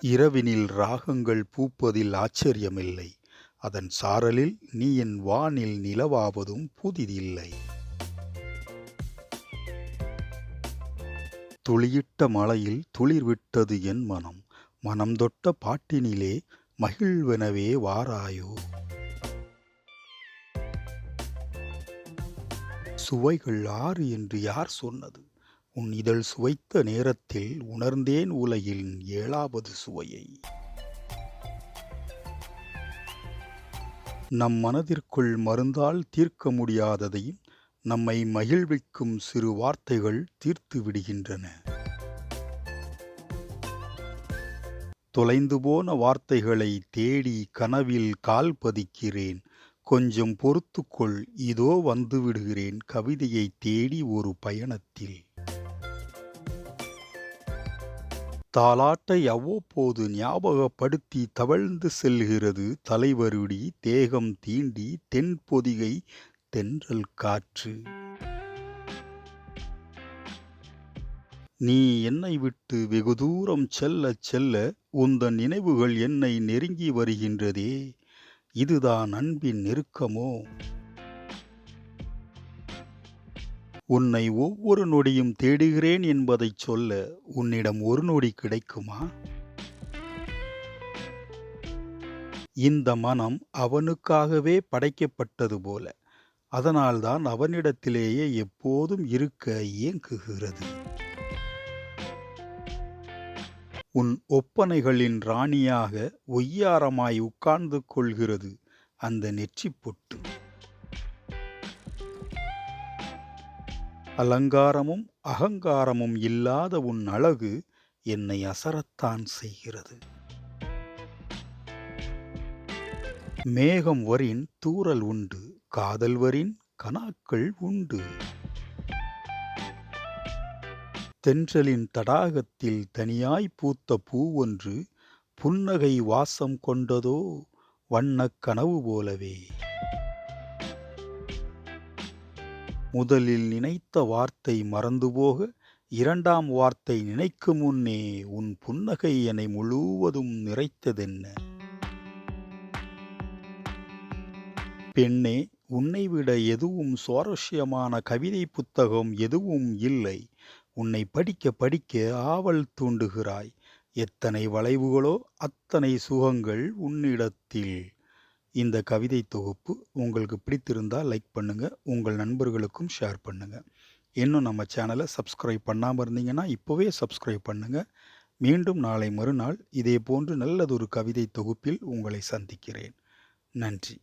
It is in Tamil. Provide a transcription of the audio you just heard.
இரவினில் ராகங்கள் பூப்பதில் ஆச்சரியமில்லை. அதன் சாரலில் நீ என் வானில் நிலவாவதும் புதிதில்லை. துளியிட்ட மலையில் துளிர்விட்டது என் மனம். மனம் தொட்ட பாட்டினிலே மகிழ்வெனவே வாராயோ. சுவைகள் ஆறு என்று யார் சொன்னது? உன் இதழ் சுவைத்த நேரத்தில் உணர்ந்தேன் உலகின் ஏழாவது சுவையை. நம் மனதிற்குள் மருந்தால் தீர்க்க முடியாததையும் நம்மை மகிழ்விக்கும் சிறு வார்த்தைகள் தீர்த்து விடுகின்றன. தொலைந்து போன வார்த்தைகளை தேடி கனவில் கால் பதிக்கிறேன். கொஞ்சம் பொறுத்துக்கொள் இதோ வந்துவிடுகிறேன். கவிதையை தேடி ஒரு பயணத்தில். தாலாட்டை அவ்வப்போது ஞாபகப்படுத்தி தவழ்ந்து செல்கிறது. தலைவருடி தேகம் தீண்டி தென்பொதிகை தென்றல் காற்று. நீ என்னை விட்டு வெகு தூரம் செல்ல செல்ல உந்தன் நினைவுகள் என்னை நெருங்கி வருகின்றதே. இதுதான் அன்பின் நெருக்கமோ? உன்னை ஒவ்வொரு நொடியும் தேடுகிறேன் என்பதைச் சொல்ல உன்னிடம் ஒரு நொடி கிடைக்குமா? இந்த மனம் அவனுக்காகவே படைக்கப்பட்டது போல அதனால்தான் அவனிடத்திலேயே எப்போதும் இருக்க இயங்குகிறது. உன் ஒப்பனைகளின் ராணியாக ஒய்யாரமாய் உட்கார்ந்து கொள்கிறது அந்த நெற்றிப் பொட்டு. அலங்காரமும் அகங்காரமும் இல்லாத உன் அழகு என்னை அசரத்தான் செய்கிறது. மேகம் வரின் தூறல் உண்டு காதல் வரின் கனாக்கள் உண்டு. தென்றலின் தடாகத்தில் தனியாய் பூத்த பூவொன்று புன்னகை வாசம் கொண்டதோ வண்ணக் கனவு போலவே. முதலில் நினைத்த வார்த்தை மறந்து போக இரண்டாம் வார்த்தை நினைக்கும் முன்னே உன் புன்னகை என்னை முழுவதும் நிறைத்ததென்ன? பெண்ணே உன்னை விட எதுவும் சுவாரஸ்யமான கவிதை புத்தகம் எதுவும் இல்லை. உன்னை படிக்க படிக்க ஆவல் தூண்டுகிறாய். எத்தனை வளைவுகளோ அத்தனை சுகங்கள் உன்னிடத்தில். இந்த கவிதை தொகுப்பு உங்களுக்கு பிடித்திருந்தால் லைக் பண்ணுங்கள் உங்கள் நண்பர்களுக்கும் ஷேர் பண்ணுங்கள் இன்னும் நம்ம சேனலை சப்ஸ்கிரைப் பண்ணாமல் இருந்தீங்கன்னா இப்போவே சப்ஸ்கிரைப் பண்ணுங்கள் மீண்டும் நாளை மறுநாள் இதே போன்று நல்லதொரு கவிதை தொகுப்பில் உங்களை சந்திக்கிறேன். நன்றி.